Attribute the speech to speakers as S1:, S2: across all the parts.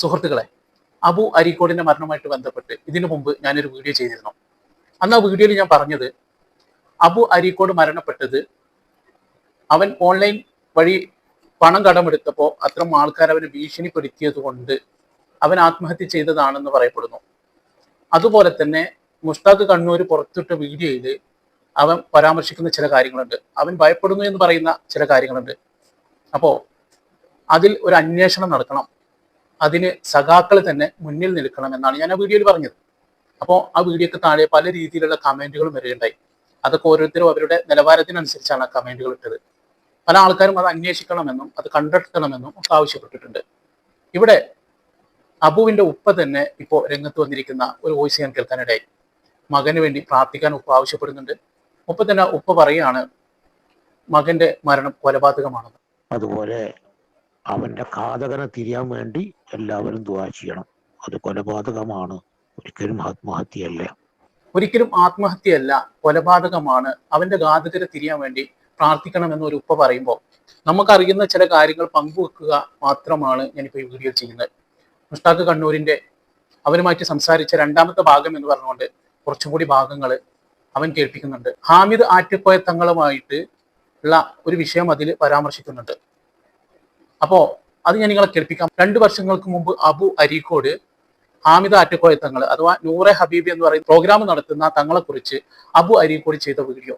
S1: സുഹൃത്തുക്കളെ അബു അരീക്കോടിന്റെ മരണവുമായിട്ട് ബന്ധപ്പെട്ട് ഇതിനു മുമ്പ് ഞാനൊരു വീഡിയോ ചെയ്തിരുന്നു. അന്ന് ആ വീഡിയോയിൽ ഞാൻ പറഞ്ഞത് അബു അരീക്കോട് മരണപ്പെട്ടത് അവൻ ഓൺലൈൻ വഴി പണം കടമെടുത്തപ്പോൾ അത്തരം ആൾക്കാർ അവനെ ഭീഷണിപ്പെടുത്തിയത് കൊണ്ട് അവൻ ആത്മഹത്യ ചെയ്തതാണെന്ന് പറയപ്പെടുന്നു. അതുപോലെ തന്നെ മുഷ്താഖ് കണ്ണൂർ പുറത്തിട്ട വീഡിയോയിൽ അവൻ പരാമർശിക്കുന്ന ചില കാര്യങ്ങളുണ്ട്. അവൻ ഭയപ്പെടുന്നു എന്ന് പറയുന്ന ചില കാര്യങ്ങളുണ്ട്. അപ്പോൾ അതിൽ ഒരു അന്വേഷണം നടക്കണം അതിന് സഖാക്കൾ തന്നെ മുന്നിൽ നിൽക്കണം എന്നാണ് ഞാൻ ആ വീഡിയോയിൽ പറഞ്ഞത്. അപ്പോൾ ആ വീഡിയോക്ക് താഴെ പല രീതിയിലുള്ള കമന്റുകളും വരികയുണ്ടായി. അതൊക്കെ ഓരോരുത്തരും അവരുടെ നിലവാരത്തിനനുസരിച്ചാണ് ആ കമന്റുകൾ ഇട്ടത്. പല ആൾക്കാരും അത് അന്വേഷിക്കണമെന്നും അത് കണ്ടെത്തണമെന്നും ഒക്കെ ആവശ്യപ്പെട്ടിട്ടുണ്ട്. ഇവിടെ അബുവിന്റെ ഉപ്പ തന്നെ ഇപ്പോൾ രംഗത്ത് വന്നിരിക്കുന്ന ഒരു വോയിസ് ഞാൻ കേൾക്കാനിടയായി. മകന് വേണ്ടി പ്രാർത്ഥിക്കാൻ ഉപ്പ ആവശ്യപ്പെടുന്നുണ്ട്. ഉപ്പ തന്നെ ഉപ്പ പറയുകയാണ് മകന്റെ മരണം കൊലപാതകമാണെന്ന്.
S2: അതുപോലെ അവന്റെ ഘാതകനെ തിരിയാൻ വേണ്ടി എല്ലാവരും ദുവാ ചെയ്യണം. അത് കൊലപാതകമാണ്. ഒരിക്കലും ആത്മഹത്യയല്ല.
S1: ഒരിക്കലും ആത്മഹത്യയല്ല കൊലപാതകമാണ്. അവന്റെ ഘാതകരെ തിരിയാൻ വേണ്ടി പ്രാർത്ഥിക്കണം എന്നൊരു ഉപ്പ പറയുമ്പോൾ നമുക്കറിയുന്ന ചില കാര്യങ്ങൾ പങ്കുവെക്കുക മാത്രമാണ് ഞാനിപ്പോൾ ഈ വീഡിയോ ചെയ്യുന്നത്. മുഷ്താഖ് കണ്ണൂരിന്റെ അവനുമായിട്ട് സംസാരിച്ച രണ്ടാമത്തെ ഭാഗം എന്ന് പറഞ്ഞുകൊണ്ട് കുറച്ചും കൂടി ഭാഗങ്ങൾ അവൻ കേൾപ്പിക്കുന്നുണ്ട്. ഹാമിദ് ആറ്റിപ്പോയ തങ്ങളുമായിട്ട് ഉള്ള ഒരു വിഷയം അതിൽ പരാമർശിക്കുന്നുണ്ട്. അപ്പോ അത് ഞാൻ നിങ്ങളെ കേൾപ്പിക്കാം. രണ്ടു വർഷങ്ങൾക്ക് മുമ്പ് അബു അരീക്കോട് ഹാമിദ ആറ്റക്കോയ തങ്ങൾ അഥവാ നൂറെ ഹബീബി എന്ന് പറയുന്ന പ്രോഗ്രാം നടത്തുന്ന തങ്ങളെ കുറിച്ച് അബു അരീക്കോട് ചെയ്ത വീഡിയോ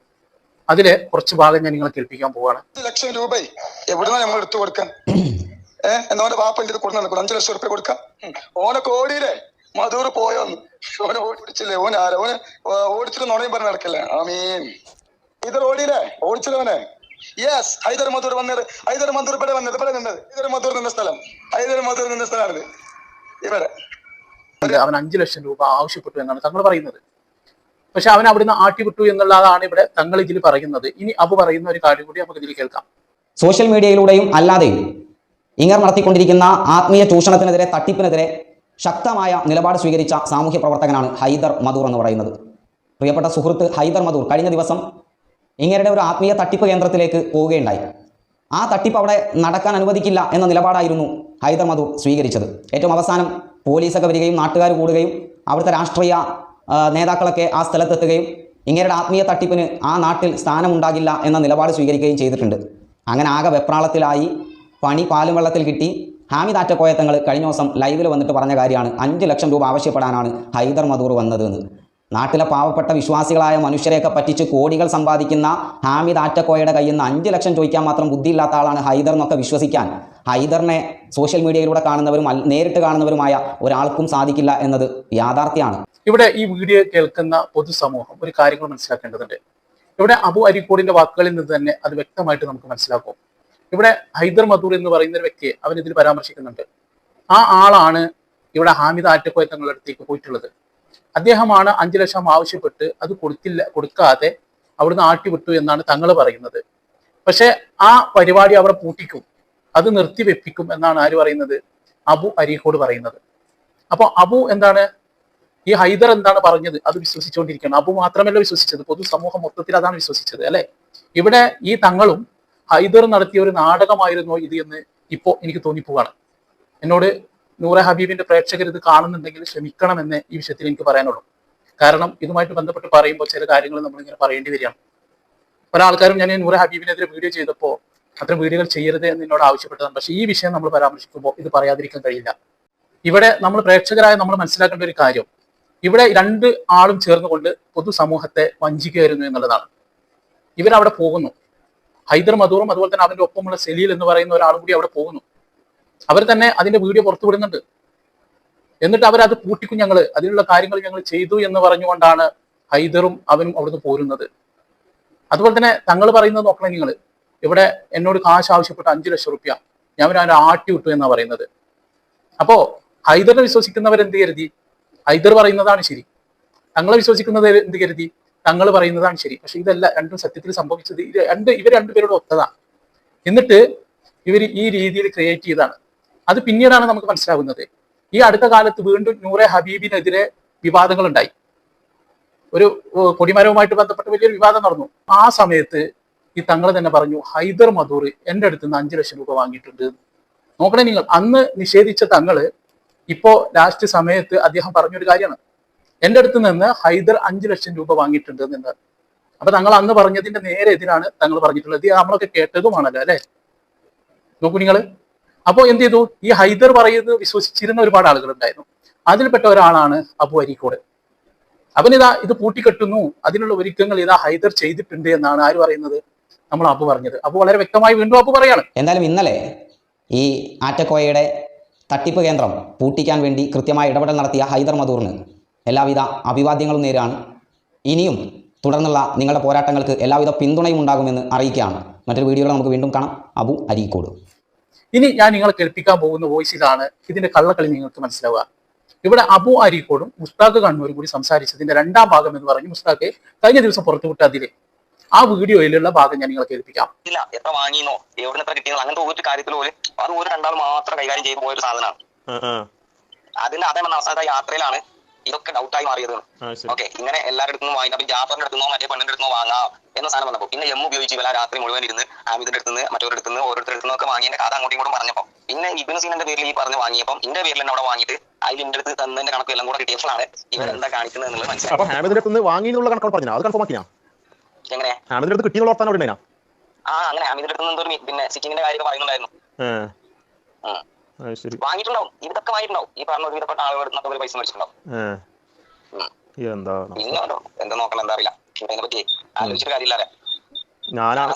S1: അതിലെ കുറച്ച് ഭാഗം ഞാൻ നിങ്ങളെ കേൾപ്പിക്കാൻ പോവാണ്.
S3: ലക്ഷം രൂപ നമ്മൾ എടുത്തു കൊടുക്കാൻ? ഏഹ് അഞ്ചു ലക്ഷം റുപ്യ കൊടുക്കാം. ഓനെ കോടിയിലെ മധൂർ പോയോന്ന്. ഓനെ ഓടിച്ചില്ലേ? ഓൻ ആരാ ഓന് ഓടിച്ചിട്ട് നുണയും പറഞ്ഞ് നടക്കല്ലേ? ആമീൻ. ഇത് ഓടിയില്ലേ ഓടിച്ചില്ലവനെ യെസ് ഹൈദർ മധൂർ വന്നത് ഹൈദർ മധൂർ ഇവിടെ വന്നത് ഇവിടെ നിന്നത് ഹൈദർ മധൂർ നിന്ന സ്ഥലം ഹൈദർ മധൂർ നിന്ന സ്ഥലമാണിത് ഇവിടെ.
S1: അവൻ അഞ്ചു ലക്ഷം രൂപ ആവശ്യപ്പെട്ടു എന്നാണ് തങ്ങൾ പറയുന്നത്. പക്ഷെ അവൻ അവിടുന്ന് ആട്ടിവിട്ടു എന്നുള്ളതാണ് ഇവിടെ തങ്ങൾ ഇതിൽ പറയുന്നത്. ഇനി അബു പറയുന്ന ഒരു കാര്യം കൂടി നമുക്ക് ഇതിൽ കേൾക്കാം.
S4: സോഷ്യൽ മീഡിയയിലൂടെയും അല്ലാതെയും ഇങ്ങർ നടത്തിക്കൊണ്ടിരിക്കുന്ന ആത്മീയ ചൂഷണത്തിനെതിരെ തട്ടിപ്പിനെതിരെ ശക്തമായ നിലപാട് സ്വീകരിച്ച സാമൂഹ്യ പ്രവർത്തകനാണ് ഹൈദർ മധൂർ എന്ന് പറയുന്നത്. പ്രിയപ്പെട്ട സുഹൃത്ത് ഹൈദർ മധൂർ കഴിഞ്ഞ ദിവസം ഇങ്ങരുടെ ഒരു ആത്മീയ തട്ടിപ്പ് കേന്ദ്രത്തിലേക്ക് പോവുകയുണ്ടായി. ആ തട്ടിപ്പ് അവിടെ നടക്കാൻ അനുവദിക്കില്ല എന്ന നിലപാടായിരുന്നു ഹൈദർ മധു സ്വീകരിച്ചത്. ഏറ്റവും അവസാനം പോലീസൊക്കെ വരികയും നാട്ടുകാർ കൂടുകയും അവിടുത്തെ രാഷ്ട്രീയ നേതാക്കളൊക്കെ ആ സ്ഥലത്തെത്തുകയും ഇങ്ങരുടെ ആത്മീയ തട്ടിപ്പിന് ആ നാട്ടിൽ സ്ഥാനമുണ്ടാകില്ല എന്ന നിലപാട് സ്വീകരിക്കുകയും ചെയ്തിട്ടുണ്ട്. അങ്ങനെ ആകെ വെപ്രാളത്തിലായി പണി പാലും വെള്ളത്തിൽ കിട്ടി ഹാമിദ് ആറ്റക്കോയത്തങ്ങൾ കഴിഞ്ഞ ദിവസം ലൈവിൽ വന്നിട്ട് പറഞ്ഞ കാര്യമാണ് അഞ്ച് ലക്ഷം രൂപ ആവശ്യപ്പെടാനാണ് ഹൈദർ മധൂർ വന്നത് എന്ന് നാട്ടിലെ പാവപ്പെട്ട വിശ്വാസികളായ മനുഷ്യരെയൊക്കെ പറ്റിച്ച് കോടികൾ സമ്പാദിക്കുന്ന ഹാമിദ് ആറ്റക്കോയയുടെ കയ്യിൽ നിന്ന് അഞ്ച് ലക്ഷം ചോദിക്കാൻ മാത്രം ബുദ്ധിയില്ലാത്ത ആളാണ് ഹൈദർ എന്നൊക്കെ വിശ്വസിക്കാൻ ഹൈദറിനെ സോഷ്യൽ മീഡിയയിലൂടെ കാണുന്നവരും നേരിട്ട് കാണുന്നവരുമായ ഒരാൾക്കും സാധിക്കില്ല എന്നത് യാഥാർത്ഥ്യമാണ്.
S1: ഇവിടെ ഈ വീഡിയോ കേൾക്കുന്ന പൊതുസമൂഹം ഒരു കാര്യങ്ങൾ മനസ്സിലാക്കേണ്ടതുണ്ട്. ഇവിടെ അബു അരിക്കോടിന്റെ വാക്കുകളിൽ നിന്ന് തന്നെ അത് വ്യക്തമായിട്ട് നമുക്ക് മനസ്സിലാക്കും. ഇവിടെ ഹൈദർ മധൂർ എന്ന് പറയുന്ന ഒരു വ്യക്തിയെ അവൻ ഇതിൽ പരാമർശിക്കുന്നുണ്ട്. ആ ആളാണ് ഇവിടെ ഹാമിദ് ആറ്റക്കോയ തങ്ങളുടെ അടുത്തേക്ക് പോയിട്ടുള്ളത്. അദ്ദേഹമാണ് അഞ്ചു ലക്ഷം ആവശ്യപ്പെട്ട് അത് കൊടുത്തില്ല കൊടുക്കാതെ അവിടുന്ന് ആട്ടിവിട്ടു എന്നാണ് തങ്ങൾ പറയുന്നത്. പക്ഷെ ആ പരിപാടി അവിടെ പൂട്ടിക്കും. അത് നിർത്തിവെപ്പിക്കും എന്നാണ് ആര് പറയുന്നത്? അബു അരീഹോട് പറയുന്നത്. അപ്പൊ അബു എന്താണ്? ഈ ഹൈദർ എന്താണ് പറഞ്ഞത്? അത് വിശ്വസിച്ചുകൊണ്ടിരിക്കുകയാണ്. അബു മാത്രമല്ല വിശ്വസിച്ചത്. പൊതുസമൂഹം മൊത്തത്തിൽ അതാണ് വിശ്വസിച്ചത് അല്ലെ? ഇവിടെ ഈ തങ്ങളും ഹൈദർ നടത്തിയ ഒരു നാടകമായിരുന്നോ ഇത് എന്ന് ഇപ്പോ എനിക്ക് തോന്നിപ്പോവാണ്. എന്നോട് നൂറെ ഹബീബിന്റെ പ്രേക്ഷകർ ഇത് കാണുന്നുണ്ടെങ്കിൽ ക്ഷമിക്കണമെന്ന് ഈ വിഷയത്തിൽ എനിക്ക് പറയാനുള്ളൂ. കാരണം ഇതുമായിട്ട് ബന്ധപ്പെട്ട് പറയുമ്പോൾ ചില കാര്യങ്ങൾ നമ്മൾ ഇങ്ങനെ പറയേണ്ടി വരികയാണ്. പല ആൾക്കാരും ഞാൻ നൂറെ ഹബീബിനെതിരെ വീഡിയോ ചെയ്തപ്പോൾ അത്തരം വീഡിയോകൾ ചെയ്യരുത് എന്ന് എന്നോട് ആവശ്യപ്പെട്ടതാണ്. പക്ഷേ ഈ വിഷയം നമ്മൾ പരാമർശിക്കുമ്പോൾ ഇത് പറയാതിരിക്കാൻ കഴിയില്ല. ഇവിടെ നമ്മൾ പ്രേക്ഷകരായ നമ്മൾ മനസ്സിലാക്കേണ്ട ഒരു കാര്യം. ഇവിടെ രണ്ട് ആളും ചേർന്നുകൊണ്ട് പൊതുസമൂഹത്തെ വഞ്ചിക്കുകയായിരുന്നു എന്നുള്ളതാണ്. ഇവരവിടെ പോകുന്നു. ഹൈദർ മധൂറും അതുപോലെ തന്നെ അവന്റെ ഒപ്പമുള്ള സെലീൽ എന്ന് പറയുന്ന ഒരാളും കൂടി അവിടെ പോകുന്നു. അവർ തന്നെ അതിന്റെ വീഡിയോ പുറത്തു വിടുന്നുണ്ട്. എന്നിട്ട് അവരത് പൂട്ടിക്കും ഞങ്ങൾ അതിനുള്ള കാര്യങ്ങൾ ഞങ്ങൾ ചെയ്തു എന്ന് പറഞ്ഞുകൊണ്ടാണ് ഹൈദറും അവനും അവിടുന്ന് പോരുന്നത്. അതുപോലെ തന്നെ തങ്ങൾ പറയുന്നത് നോക്കണം നിങ്ങൾ ഇവിടെ എന്നോട് കാശ് ആവശ്യപ്പെട്ട അഞ്ചു ലക്ഷം റുപ്യ. ഞാൻ അവനെ ആട്ടി വിട്ടു എന്നാണ് പറയുന്നത്. അപ്പോ ഹൈദറിനെ വിശ്വസിക്കുന്നവർ എന്ത് കരുതി? ഹൈദർ പറയുന്നതാണ് ശരി. തങ്ങളെ വിശ്വസിക്കുന്നത് എന്ത് കരുതി? തങ്ങൾ പറയുന്നതാണ് ശരി. പക്ഷെ ഇതല്ല രണ്ടും സത്യത്തിൽ സംഭവിച്ചത്. രണ്ട് ഇവർ രണ്ടുപേരോട് ഒത്തതാണ്. എന്നിട്ട് ഇവർ ഈ രീതിയിൽ ക്രിയേറ്റ് ചെയ്താണ് അത് പിന്നീടാണ് നമുക്ക് മനസ്സിലാകുന്നത് ഈ അടുത്ത കാലത്ത് വീണ്ടും നൂറെ ഹബീബിനെതിരെ വിവാദങ്ങൾ ഉണ്ടായി ഒരു കൊടിമരവുമായിട്ട് ബന്ധപ്പെട്ട് വലിയൊരു വിവാദം നടന്നു. ആ സമയത്ത് ഈ തങ്ങൾ തന്നെ പറഞ്ഞു ഹൈദർ മധൂർ എന്റെ അടുത്ത് നിന്ന് അഞ്ചു ലക്ഷം രൂപ വാങ്ങിയിട്ടുണ്ട്. നോക്കണേ നിങ്ങൾ അന്ന് നിഷേധിച്ച തങ്ങൾ ഇപ്പോ ലാസ്റ്റ് സമയത്ത് അദ്ദേഹം പറഞ്ഞൊരു കാര്യമാണ്. എന്റെ അടുത്ത് നിന്ന് ഹൈദർ അഞ്ചു ലക്ഷം രൂപ വാങ്ങിയിട്ടുണ്ട് എന്ന്. അപ്പൊ തങ്ങൾ അന്ന് പറഞ്ഞതിന്റെ നേരെ എതിരാണ് തങ്ങൾ പറഞ്ഞിട്ടുള്ളത്. നമ്മളൊക്കെ കേട്ടതുമാണല്ലോ അല്ലെ? നോക്കൂ നിങ്ങൾ. അപ്പോ എന്ത് ചെയ്തു? ഈ ഹൈദർ പറയുന്നത് വിശ്വസിച്ചിരുന്ന ഒരുപാട് ആളുകൾ ഉണ്ടായിരുന്നു അതിൽപ്പെട്ട ഒരാളാണ് അബു അരീക്കോട്. അവനിതാ ഇത് പൂട്ടിക്കെട്ടുന്നു. അതിനുള്ള ഒരുക്കങ്ങൾ ഇതാ ഹൈദർ ചെയ്തിട്ടുണ്ട് എന്നാണ് ആര് പറയുന്നത്? നമ്മൾ അബു പറഞ്ഞത്. അബു വളരെ വ്യക്തമായി വീണ്ടും അബു പറയാണ്.
S4: എന്തായാലും ഇന്നലെ ഈ ആറ്റക്കോയയുടെ തട്ടിപ്പ് കേന്ദ്രം പൂട്ടിക്കാൻ വേണ്ടി കൃത്യമായ ഇടപെടൽ നടത്തിയ ഹൈദർ മധൂറിന് എല്ലാവിധ അഭിവാദ്യങ്ങളും നേരാണ്. ഇനിയും തുടർന്നുള്ള നിങ്ങളുടെ പോരാട്ടങ്ങൾക്ക് എല്ലാവിധ പിന്തുണയും ഉണ്ടാകുമെന്ന് അറിയിക്കുകയാണ്. മറ്റൊരു വീഡിയോയിൽ നമുക്ക് വീണ്ടും കാണാം. അബു അരീക്കോട്.
S1: ഇനി ഞാൻ നിങ്ങളെ കേൾപ്പിക്കാൻ പോകുന്ന വോയിസ് ഇതാണ് ഇതിന്റെ കള്ളക്കളി നിങ്ങൾക്ക് മനസ്സിലാവുക. ഇവിടെ അബു അരീക്കോടും മുസ്താഖ് കണ്ണൂരും കൂടി സംസാരിച്ചതിന്റെ രണ്ടാം ഭാഗം എന്ന് പറഞ്ഞ് മുസ്താഖ് കഴിഞ്ഞ ദിവസം പുറത്തുവിട്ട അതിലെ. ആ വീഡിയോയിലുള്ള ഭാഗം ഞാൻ നിങ്ങളെ കേൾപ്പിക്കാം.
S5: ഇല്ല എത്ര വാങ്ങിയെന്നോ എവിടെ എത്ര കിട്ടിയെന്നോ അങ്ങനത്തെ ഒരു കാര്യത്തിൽ പോലും അത് ഒരു രണ്ടാൾ മാത്രം കൈകാര്യം ചെയ്തു പോയ ഒരു സാധനമാണ് അതിന്റെ അതേ അവസാനത്തെ യാത്രയിലാണ് ഇതൊക്കെ ഡൗട്ടായി മാറിയത് ഓക്കെ ഇങ്ങനെ എല്ലാവരുടെ അടുത്തുനിന്ന് വാങ്ങി അപ്പൊ ജാഫറിന്റെ അടുത്തുനിന്നോ മറ്റേ പെണ്ണിന്റെ അടുത്തുനിന്നോ വാങ്ങാം എന്ന സാധനം വന്നപ്പോ പിന്നെ എം ഉപയോഗിച്ച് ഇവല രാത്രി മുഴുവൻ ഇരുന്ന് ആമിദിന്റെ അടുത്തുനിന്ന് മറ്റൊരു അടുത്തുനിന്ന് ഓരോരുത്തരുടെ അടുത്തുനിന്ന് ഒക്കെ വാങ്ങിയതിന്റെ കഥ അങ്ങോട്ടും ഇങ്ങോട്ടും പറഞ്ഞപ്പോ പിന്നെ ഇബിൻ സീനന്റെ പേരിൽ ഈ പറഞ്ഞ് വാങ്ങിയപ്പം ഇന്റെ പേരിൽ തന്നെ അവിടെ വാങ്ങിയിട്ട് അതിൽ എന്റെ അടുത്ത് തന്നതിന്റെ കണക്ക് എല്ലാം കൂടെ കിട്ടിയപ്പോഴാണ് ഇവരെന്താ കാണിക്കുന്നത് എന്നുള്ളത് മനസ്സിലായി.
S6: അടുത്ത് വാങ്ങി എന്നുള്ള കണക്കോട് പറഞ്ഞു അത് കൺഫേം ആക്കിയാ
S5: എങ്ങനെ?
S6: ഹാമിദിന്റെ അടുത്ത് കിട്ടിയുള്ള ഓർത്താൻ അവിടെ
S5: ആ അങ്ങനെ ആമിദിന്റെ അടുത്ത് നിന്ന് പിന്നെ സിറ്റിങ്ങിന്റെ കാര്യമൊക്കെ പറയുന്നുണ്ടായിരുന്നു. വാങ്ങിയിട്ടുണ്ടാവും. ഇതൊക്കെ വാങ്ങിയിട്ടുണ്ടാവും. ഈ പറഞ്ഞ ഒരുവിധപ്പെട്ട അടുത്ത് ഒരു പൈസ മേടിച്ചിട്ടുണ്ടാവും.
S6: എന്താ
S5: പിന്നെ എന്താ നോക്കണം എന്താ അറിയില്ല. ഇതിനെ പറ്റി ആലോചിച്ചിട്ട് കാര്യമില്ല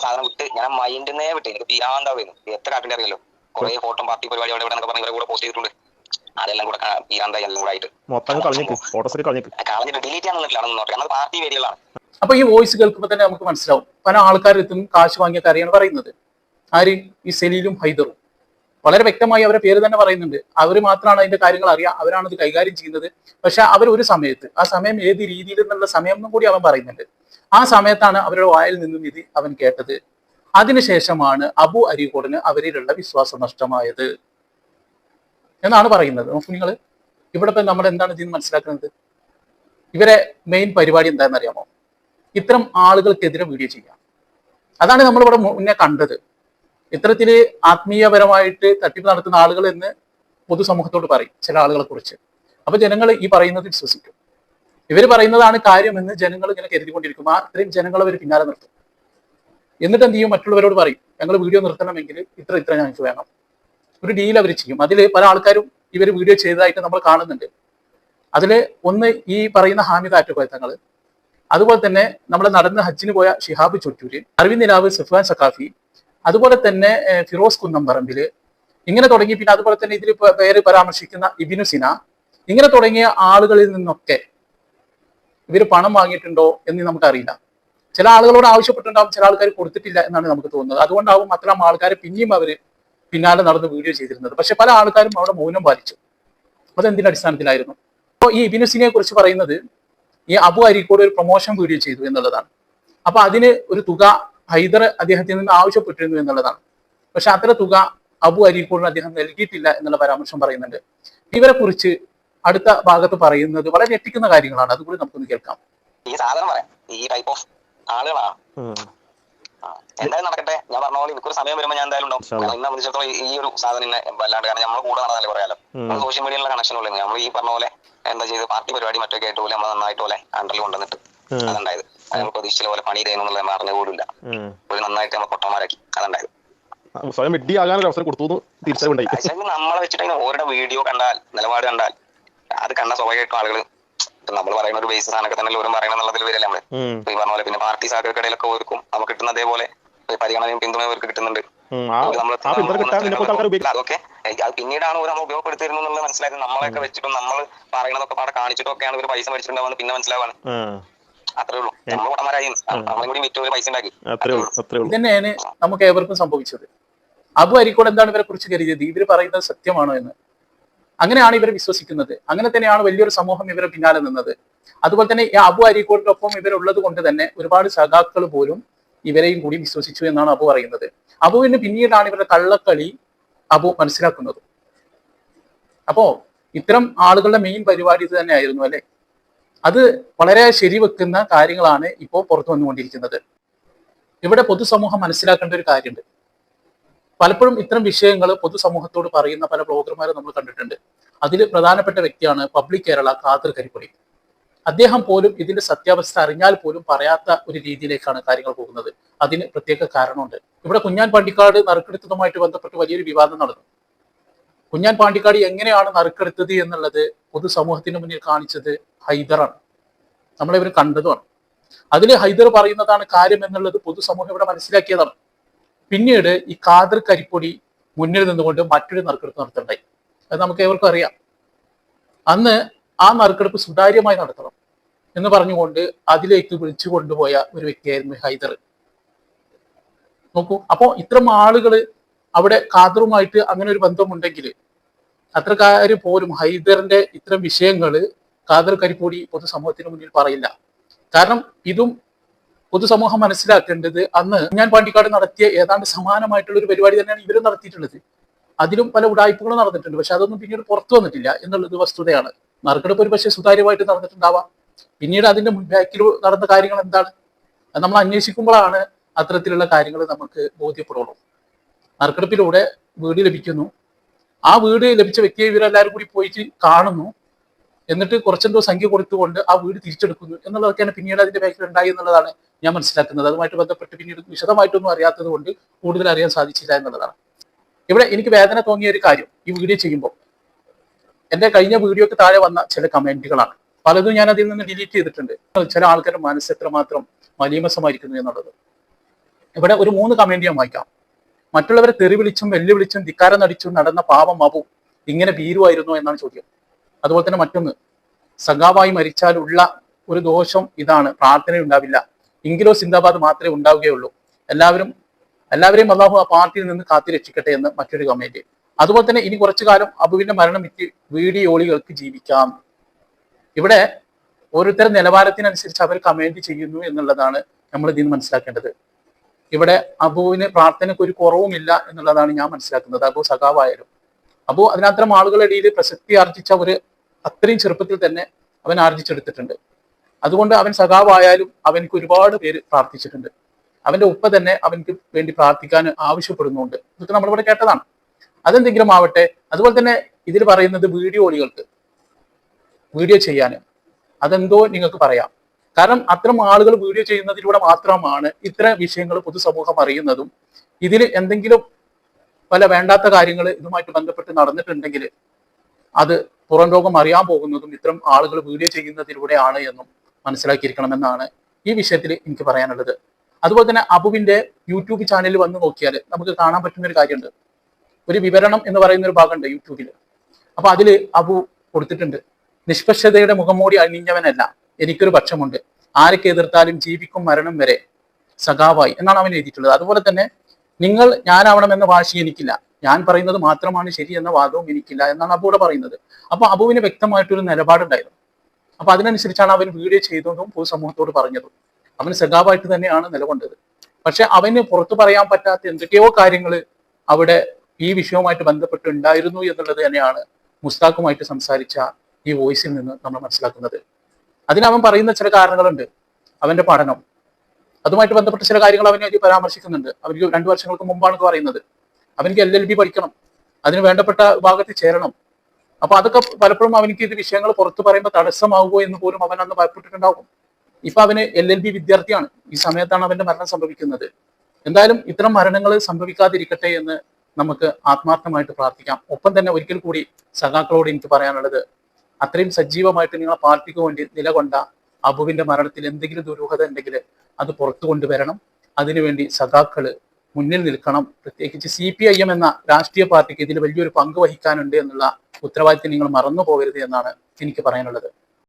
S5: സാധനം വിട്ട് ഞാൻ മൈൻഡിന്നേ വിട്ട് എനിക്ക് തീരാന്താവുന്നു എത്ര കാട്ടിന്റെ അറിയല്ലോ കുറെ ഫോട്ടോ പാർട്ടി പരിപാടി അവിടെ ഇവിടെ പറഞ്ഞ് കൂടെ പോസ്റ്റ് ചെയ്തിട്ടുണ്ട്. അതെല്ലാം കൂടെ തീരാന്തായി എല്ലാം കൂടെ ആയിട്ട്. കളഞ്ഞിട്ട് ഡിലീറ്റ് പാർട്ടി വേദികളാണ്
S1: അപ്പൊ ഈ വോയിസ് കേൾക്കുമ്പോൾ തന്നെ നമുക്ക് മനസ്സിലാവും. പല ആൾക്കാരെത്തും കാശ് വാങ്ങിയ കാര്യമാണ് പറയുന്നത്. ആര്? ഈ സെലീലും ഹൈദറും. വളരെ വ്യക്തമായി അവരുടെ പേര് തന്നെ പറയുന്നുണ്ട്. അവർ മാത്രമാണ് അതിന്റെ കാര്യങ്ങൾ അറിയാം. അവരാണ് ഇത് കൈകാര്യം ചെയ്യുന്നത്. പക്ഷെ അവർ ഒരു സമയത്ത് ആ സമയം ഏത് രീതിയിൽ എന്നുള്ള സമയം എന്നും കൂടി അവൻ പറയുന്നുണ്ട്. ആ സമയത്താണ് അവരുടെ വായിൽ നിന്നും ഇത് അവൻ കേട്ടത്. അതിനുശേഷമാണ് അബു അരീകോടിന് അവരിലുള്ള വിശ്വാസം നഷ്ടമായത്. എന്നാണ് പറയുന്നത്. നിങ്ങൾ ഇവിടെ നമ്മൾ എന്താണ് ഇതിന് മനസ്സിലാക്കുന്നത്? ഇവരെ മെയിൻ പരിപാടി എന്താണെന്ന് അറിയാമോ ഇത്തരം ആളുകൾക്കെതിരെ വീഡിയോ ചെയ്യാം. അതാണ് നമ്മൾ ഇവിടെ മുന്നേ കണ്ടത്. ഇത്തരത്തിൽ ആത്മീയപരമായിട്ട് തട്ടിപ്പ് നടത്തുന്ന ആളുകൾ എന്ന് പൊതുസമൂഹത്തോട് പറയും ചില ആളുകളെ കുറിച്ച്. അപ്പൊ ജനങ്ങൾ ഈ പറയുന്നത് വിശ്വസിക്കും. ഇവർ പറയുന്നതാണ് കാര്യമെന്ന് ജനങ്ങൾ ഇങ്ങനെ കരുതിക്കൊണ്ടിരിക്കും. ആ ഇത്രയും ജനങ്ങൾ അവർ പിന്നാലെ നിർത്തും. എന്നിട്ട് എന്ത് ചെയ്യും? മറ്റുള്ളവരോട് പറയും ഞങ്ങൾ വീഡിയോ നിർത്തണമെങ്കിൽ ഇത്ര ഇത്ര ഞങ്ങൾക്ക് വേണം. ഒരു ഡീൽ അവർ ചെയ്യും. അതിൽ പല ആൾക്കാരും ഇവർ വീഡിയോ ചെയ്തതായിട്ട് നമ്മൾ കാണുന്നുണ്ട്. അതിൽ ഒന്ന് ഈ പറയുന്ന ഹാമിദ ആറ്റുകോയത്തങ്ങൾ അതുപോലെ തന്നെ നമ്മൾ നടന്ന് ഹജ്ജിന് പോയ ഷിഹാബ് ചൊറ്റൂര് അരവിന്ദ് നിലാവ് സഫ്വാൻ സക്കാഫി അതുപോലെ തന്നെ ഫിറോസ് കുന്നംപറമ്പിൽ ഇങ്ങനെ തുടങ്ങി പിന്നെ അതുപോലെ തന്നെ ഇതിൽ പേര് പരാമർശിക്കുന്ന ഇബിനു സിന ഇങ്ങനെ തുടങ്ങിയ ആളുകളിൽ നിന്നൊക്കെ ഇവർ പണം വാങ്ങിയിട്ടുണ്ടോ എന്ന് നമുക്കറിയില്ല. ചില ആളുകളോട് ആവശ്യപ്പെട്ടിട്ടുണ്ടാവും ചില ആൾക്കാർ കൊടുത്തിട്ടില്ല എന്നാണ് നമുക്ക് തോന്നുന്നത്. അതുകൊണ്ടാവും അത്തരം ആൾക്കാരെ പിന്നെയും അവർ പിന്നാലെ നടന്ന് വീഡിയോ ചെയ്തിരുന്നത്. പക്ഷെ പല ആൾക്കാരും അവിടെ മൗനം പാലിച്ചു. അതെന്തിന്റെ അടിസ്ഥാനത്തിലായിരുന്നു? അപ്പോൾ ഈ ഇബിനുസിനെ കുറിച്ച് പറയുന്നത് ഈ അബു അരിക്കോട് ഒരു പ്രൊമോഷൻ വീഡിയോ ചെയ്തു എന്നുള്ളതാണ്. അപ്പൊ അതിന് ഒരു തുക ഹൈദർ അദ്ദേഹത്തിൽ നിന്ന് ആവശ്യപ്പെട്ടിരുന്നു എന്നുള്ളതാണ്. പക്ഷെ അത്ര തുക അബു അരീക്കോടിന് അദ്ദേഹം നൽകിയിട്ടില്ല എന്നുള്ള പരാമർശം പറയുന്നുണ്ട്. ഇവരെ കുറിച്ച് അടുത്ത ഭാഗത്ത് പറയുന്നത് വളരെ ഞെട്ടിക്കുന്ന കാര്യങ്ങളാണ്. അതുകൂടി നമുക്കൊന്ന് കേൾക്കാം.
S5: ഈ സാധനം പറയാം. ഈ ടൈപ്പ് ഓഫ് ആളുകളാണ്. എന്തായാലും നടക്കട്ടെ. ഞാൻ പറഞ്ഞ പോലെ എനിക്കൊരു സമയം വരുമ്പോൾ ഞാൻ എന്തായാലും ഉണ്ടാവും.
S6: അല്ലാ.
S5: സംബന്ധിച്ചിടത്തോളം ഈ- ഒരു സാധനം ഇന്നെ വല്ലാണ്ട് കാരണം നമ്മൾ കൂടെ നടന്നാലേ പറയാലോ. നമ്മൾ സോഷ്യൽ മീഡിയയിലുള്ള കണക്ഷൻ ഉള്ളത് നമ്മൾ ഈ പറഞ്ഞ പോലെ എന്താ ചെയ്ത് പാർട്ടി പരിപാടി മറ്റൊക്കെ ആയിട്ട് പോലെ നമ്മൾ നന്നായിട്ട് പോലെ അണ്ടറിൽ കൊണ്ടുവന്നിട്ട് അതുണ്ടായത് അത് നമ്മൾ പ്രതീക്ഷിച്ച പോലെ പണി ചെയ്യുന്നു എന്നുള്ളത് നമ്മൾ അറിഞ്ഞ പോലുമില്ല. ഒരു നന്നായിട്ട് നമ്മൾ പൊട്ടന്മാരാക്കി. അതുണ്ടായത്
S6: സ്വയം വെഡ്ഡി ആകാൻ ഒരു അവസരം കൊടുത്തു തിരിച്ചറിവുണ്ടായി.
S5: നമ്മളെ വെച്ചിട്ട് ഓരോ വീഡിയോ കണ്ടാൽ നിലപാട് കണ്ടാൽ അത് കണ്ട സ്വാഭാവികമായിട്ടും ആളുകൾ നമ്മൾ പറയുന്ന ഒരു ബേസിസ് ആണൊക്കെ തന്നെ ഓരോ പറയണം എന്നുള്ളതിൽ വരില്ല നമ്മൾ. ഈ പറഞ്ഞ പോലെ പിന്നെ പാർട്ടി സാധനങ്ങൾക്കിടയിലൊക്കെ ഓർക്കും. നമുക്ക് കിട്ടുന്ന അതേപോലെ പരിഗണനയും പിന്തുണയും അവർക്ക് കിട്ടുന്നുണ്ട്. അതൊക്കെ. അത് പിന്നീടാണ് ഓരോ നമ്മൾ ഉപയോഗപ്പെടുത്തിയിരുന്നു എന്നുള്ളത് മനസ്സിലായത് നമ്മളെയൊക്കെ വെച്ചിട്ടും നമ്മൾ പറയണതൊക്കെ പാടെ കാണിച്ചിട്ടൊക്കെയാണ് ഇവർ പൈസ മേടിച്ചിട്ടുണ്ടാവുന്നത് പിന്നെ മനസ്സിലാവാണ്.
S1: ഇതന്നെയാണ് നമുക്ക് ഏവർക്കും സംഭവിച്ചത്. അബു അരിക്കോട് എന്താണ് ഇവരെ കുറിച്ച് കരുതിയത്? ഇവർ പറയുന്നത് സത്യമാണോ എന്ന്. അങ്ങനെയാണ് ഇവർ വിശ്വസിക്കുന്നത്. അങ്ങനെ തന്നെയാണ് വലിയൊരു സമൂഹം ഇവരെ പിന്നാലെ നിന്നത്. അതുപോലെ തന്നെ ഈ അബു അരിക്കോടിനൊപ്പം ഇവരുള്ളത് കൊണ്ട് തന്നെ ഒരുപാട് സഖാക്കൾ പോലും ഇവരെയും കൂടി വിശ്വസിച്ചു എന്നാണ് അബു പറയുന്നത്. അബുവിന് പിന്നീടാണ് ഇവരുടെ കള്ളക്കളി അബു മനസ്സിലാക്കുന്നത്. അപ്പോ ഇത്തരം ആളുകളുടെ മെയിൻ പരിപാടി ഇത് തന്നെയായിരുന്നു അല്ലെ? അത് വളരെ ശരിവെക്കുന്ന കാര്യങ്ങളാണ് ഇപ്പോൾ പുറത്തു വന്നുകൊണ്ടിരിക്കുന്നത്. ഇവിടെ പൊതുസമൂഹം മനസ്സിലാക്കേണ്ട ഒരു കാര്യമുണ്ട്. പലപ്പോഴും ഇത്തരം വിഷയങ്ങൾ പൊതുസമൂഹത്തോട് പറയുന്ന പല ബ്ലോഗർമാരും നമ്മൾ കണ്ടിട്ടുണ്ട്. അതിൽ പ്രധാനപ്പെട്ട വ്യക്തിയാണ് പബ്ലിക് കേരള ഖാദർ കരിപ്പൊടി. അദ്ദേഹം പോലും ഇതിന്റെ സത്യാവസ്ഥ അറിഞ്ഞാൽ പോലും പറയാത്ത ഒരു രീതിയിലേക്കാണ് കാര്യങ്ങൾ പോകുന്നത്. അതിന് പ്രത്യേക കാരണമുണ്ട്. ഇവിടെ കുഞ്ഞാൻ പണ്ടിക്കാട് നറുക്കെടുത്തതുമായിട്ട് ബന്ധപ്പെട്ട് വലിയൊരു വിവാദം നടന്നു. കുഞ്ഞാൻ പാണ്ടിക്കാട് എങ്ങനെയാണ് നറുക്കെടുത്തത് എന്നുള്ളത് പൊതുസമൂഹത്തിന് മുന്നിൽ കാണിച്ചത് ഹൈദറാണ്. നമ്മളിവർ കണ്ടതുമാണ്. അതിൽ ഹൈദർ പറയുന്നതാണ് കാര്യം എന്നുള്ളത് പൊതുസമൂഹം ഇവിടെ മനസ്സിലാക്കിയതാണ്. പിന്നീട് ഈ കാദർ കരിപ്പൊടി മുന്നിൽ നിന്നുകൊണ്ട് മറ്റൊരു നറുക്കെടുപ്പ് നടത്തണ്ടായി. അത് നമുക്ക് ഏവർക്കും അറിയാം. അന്ന് ആ നറുക്കെടുപ്പ് സുതാര്യമായി നടത്തണം എന്ന് പറഞ്ഞുകൊണ്ട് അതിലേക്ക് വിളിച്ചു കൊണ്ടുപോയ ഒരു വ്യക്തിയായിരുന്നു ഹൈദർ. നോക്കൂ അപ്പോ ഇത്തരം ആളുകൾ അവിടെ ഖാദറുമായിട്ട് അങ്ങനെ ഒരു ബന്ധമുണ്ടെങ്കിൽ അത്രക്കാര് പോലും ഹൈദറിന്റെ ഇത്തരം വിഷയങ്ങൾ ഖാദർ കരിപ്പൂടി പൊതുസമൂഹത്തിന് മുന്നിൽ പറയില്ല. കാരണം ഇതും പൊതുസമൂഹം മനസ്സിലാക്കേണ്ടത് അന്ന് ഞാൻ പാണ്ടിക്കാട് നടത്തിയ ഏതാണ്ട് സമാനമായിട്ടുള്ള ഒരു പരിപാടി തന്നെയാണ് ഇവരും നടത്തിയിട്ടുള്ളത്. അതിലും പല ഉടായ്പകളും നടന്നിട്ടുണ്ട്. പക്ഷെ അതൊന്നും പിന്നീട് പുറത്തു വന്നിട്ടില്ല എന്നുള്ളത് വസ്തുതയാണ്. നറുക്കെടുപ്പ് ഒരു പക്ഷേ സുതാര്യമായിട്ട് നടന്നിട്ടുണ്ടാവാം. പിന്നീട് അതിന്റെ ബാക്കിൽ നടന്ന കാര്യങ്ങൾ എന്താണ്? നമ്മൾ അന്വേഷിക്കുമ്പോഴാണ് അത്തരത്തിലുള്ള കാര്യങ്ങൾ നമുക്ക് ബോധ്യപ്പെടുള്ളൂ. നറുക്കെടുപ്പിലൂടെ വീട് ലഭിക്കുന്നു. ആ വീട് ലഭിച്ച വ്യക്തിയെ ഇവരെല്ലാവരും കൂടി പോയിട്ട് കാണുന്നു. എന്നിട്ട് കുറച്ചെന്തോ സംഖ്യ കൊടുത്തുകൊണ്ട് ആ വീട് തിരിച്ചെടുക്കുന്നു. എന്നുള്ളതൊക്കെയാണ് പിന്നീട് അതിന്റെ ബാക്കിൽ ഉണ്ടായി എന്നുള്ളതാണ് ഞാൻ മനസ്സിലാക്കുന്നത്. അതുമായിട്ട് ബന്ധപ്പെട്ട് പിന്നീട് വിശദമായിട്ടൊന്നും അറിയാത്തത് കൊണ്ട് കൂടുതൽ അറിയാൻ സാധിച്ചില്ല എന്നുള്ളതാണ്. ഇവിടെ എനിക്ക് വേദന തോന്നിയ ഒരു കാര്യം ഈ വീഡിയോ ചെയ്യുമ്പോൾ. എന്റെ കഴിഞ്ഞ വീഡിയോക്ക് താഴെ വന്ന ചില കമന്റുകളാണ് പലതും ഞാൻ അതിൽ നിന്ന് ഡിലീറ്റ് ചെയ്തിട്ടുണ്ട്. ചില ആൾക്കാരുടെ മനസ്സ് എത്രമാത്രം മലീമസമായിരിക്കുന്നു എന്നുള്ളത്. ഇവിടെ ഒരു മൂന്ന് കമന്റ് ഞാൻ വായിക്കാം. മറ്റുള്ളവരെ തെറി വിളിച്ചും വെല്ലുവിളിച്ചും ധിക്കാരം നടിച്ചും നടന്ന പാപം അബു ഇങ്ങനെ ഭീരുവായിരുന്നു എന്നാണ് ചോദ്യം. അതുപോലെ തന്നെ മറ്റൊന്ന് സഖാവായി മരിച്ചാലുള്ള ഒരു ദോഷം ഇതാണ് പ്രാർത്ഥന ഉണ്ടാവില്ല. എങ്കിലോ സിന്ദാബാദ് മാത്രമേ ഉണ്ടാവുകയുള്ളൂ. എല്ലാവരും എല്ലാവരെയും അള്ളാഹു ആ പാർട്ടിയിൽ നിന്ന് കാത്തി രക്ഷിക്കട്ടെ എന്ന് മറ്റൊരു കമന്റ് അതുപോലെ തന്നെ ഇനി കുറച്ചു കാലം അബുവിന്റെ മരണം വിറ്റ് വീഡിയോളികൾക്ക് ജീവിക്കാം. ഇവിടെ ഓരോരുത്തരുടെ നിലവാരത്തിനനുസരിച്ച് അവർ കമന്റ് ചെയ്യുന്നു എന്നുള്ളതാണ് നമ്മൾ ഇതിൽ മനസ്സിലാക്കേണ്ടത്. ഇവിടെ അബുവിന് പ്രാർത്ഥനയ്ക്ക് ഒരു കുറവുമില്ല എന്നുള്ളതാണ് ഞാൻ മനസ്സിലാക്കുന്നത്. അബു സഖാവായാലും. അബു അതിനത്തരം ആളുകളുടെ ഇടയിൽ പ്രസക്തി ആർജിച്ച ഒരു അത്രയും ചെറുപ്പത്തിൽ തന്നെ അവൻ ആർജിച്ചെടുത്തിട്ടുണ്ട്. അതുകൊണ്ട് അവൻ സഖാവായാലും അവനക്ക് ഒരുപാട് പേര് പ്രാർത്ഥിച്ചിട്ടുണ്ട്. അവന്റെ ഉപ്പ തന്നെ അവനക്ക് വേണ്ടി പ്രാർത്ഥിക്കാൻ ആവശ്യപ്പെടുന്നുണ്ട്. ഇതൊക്കെ നമ്മളിവിടെ കേട്ടതാണ്. അതെന്തെങ്കിലും ആവട്ടെ അതുപോലെ തന്നെ ഇതിൽ പറയുന്നത് വീഡിയോ ഓളികൾക്ക് വീഡിയോ ചെയ്യാൻ. അതെന്തോ നിങ്ങൾക്ക് പറയാം. കാരണം അത്തരം ആളുകൾ വീഡിയോ ചെയ്യുന്നതിലൂടെ മാത്രമാണ് ഇത്തരം വിഷയങ്ങൾ പൊതുസമൂഹം അറിയുന്നതും. ഇതിൽ എന്തെങ്കിലും പല വേണ്ടാത്ത കാര്യങ്ങൾ ഇതുമായിട്ട് ബന്ധപ്പെട്ട് നടന്നിട്ടുണ്ടെങ്കിൽ അത് പുറം ലോകം അറിയാൻ പോകുന്നതും ഇത്തരം ആളുകൾ വീഡിയോ ചെയ്യുന്നതിലൂടെയാണ് എന്നും മനസ്സിലാക്കിയിരിക്കണമെന്നാണ് ഈ വിഷയത്തിൽ എനിക്ക് പറയാനുള്ളത്. അതുപോലെ തന്നെ അബുവിന്റെ യൂട്യൂബ് ചാനലിൽ വന്ന് നോക്കിയാൽ നമുക്ക് കാണാൻ പറ്റുന്ന ഒരു കാര്യമുണ്ട്. ഒരു വിവരണം എന്ന് പറയുന്ന ഒരു ഭാഗമുണ്ട് യൂട്യൂബിൽ അപ്പൊ അതിൽ അബു കൊടുത്തിട്ടുണ്ട്. നിഷ്പക്ഷതയുടെ മുഖംമൂടി അണിഞ്ഞവനല്ല. എനിക്കൊരു പക്ഷമുണ്ട്. ആരൊക്കെ എതിർത്താലും ജീവിക്കും മരണം വരെ സഖാവായി എന്നാണ് അവൻ എഴുതിയിട്ടുള്ളത്. അതുപോലെ തന്നെ നിങ്ങൾ ഞാനാവണമെന്ന വാശി എനിക്കില്ല. ഞാൻ പറയുന്നത് മാത്രമാണ് ശരി എന്ന വാദവും എനിക്കില്ല എന്നാണ് അബുവിടെ പറയുന്നത്. അപ്പൊ അബുവിന് വ്യക്തമായിട്ടൊരു നിലപാടുണ്ടായിരുന്നു. അപ്പൊ അതിനനുസരിച്ചാണ് അവൻ വീഡിയോ ചെയ്തതും പൊതുസമൂഹത്തോട് പറഞ്ഞതും. അവൻ സഖാവായിട്ട് തന്നെയാണ് നിലകൊണ്ടത്. പക്ഷെ അവന് പുറത്തു പറയാൻ പറ്റാത്ത എന്തൊക്കെയോ കാര്യങ്ങൾ അവിടെ ഈ വിഷയവുമായിട്ട് ബന്ധപ്പെട്ട് ഉണ്ടായിരുന്നു എന്നുള്ളത് തന്നെയാണ് മുസ്താഖുമായിട്ട് സംസാരിച്ച ഈ വോയിസിൽ നിന്ന് നമ്മൾ മനസ്സിലാക്കുന്നത്. അതിന് അവൻ പറയുന്ന ചില കാരണങ്ങളുണ്ട് അവന്റെ പഠനം. അതുമായിട്ട് ബന്ധപ്പെട്ട ചില കാര്യങ്ങൾ അവനെ അതിൽ പരാമർശിക്കുന്നുണ്ട്. അവർക്ക് രണ്ടു വർഷങ്ങൾക്ക് മുമ്പാണ് പറയുന്നത്. അവനിക്ക് എൽ എൽ ബി പഠിക്കണം. അതിന് വേണ്ടപ്പെട്ട വിഭാഗത്തിൽ ചേരണം. അപ്പൊ അതൊക്കെ പലപ്പോഴും അവനിക്ക് ഇത് വിഷയങ്ങൾ പുറത്തു പറയുമ്പോൾ തടസ്സമാവുമോ എന്ന് പോലും അവൻ അന്ന് ഭയപ്പെട്ടിട്ടുണ്ടാവും. ഇപ്പൊ അവന് എൽ എൽ ബി വിദ്യാർത്ഥിയാണ്. ഈ സമയത്താണ് അവന്റെ മരണം സംഭവിക്കുന്നത്. എന്തായാലും ഇത്തരം മരണങ്ങൾ സംഭവിക്കാതിരിക്കട്ടെ എന്ന് നമുക്ക് ആത്മാർത്ഥമായിട്ട് പ്രാർത്ഥിക്കാം. ഒപ്പം തന്നെ ഒരിക്കൽ കൂടി സഖാക്കളോട് എനിക്ക് പറയാനുള്ളത് അത്രയും സജീവമായിട്ട് നിങ്ങളെ പാർട്ടിക്ക് വേണ്ടി നിലകൊണ്ട അബുവിന്റെ മരണത്തിൽ എന്തെങ്കിലും ദുരൂഹത ഉണ്ടെങ്കിൽ അത് പുറത്തു കൊണ്ടുവരണം. അതിനുവേണ്ടി സഖാക്കൾ മുന്നിൽ നിൽക്കണം. പ്രത്യേകിച്ച് സി പി ഐ എം എന്ന രാഷ്ട്രീയ പാർട്ടിക്ക് ഇതിൽ വലിയൊരു പങ്ക് വഹിക്കാനുണ്ട് എന്നുള്ള ഉത്തരവാദിത്തം നിങ്ങൾ മറന്നു പോകരുത് എന്നാണ് എനിക്ക് പറയാനുള്ളത്.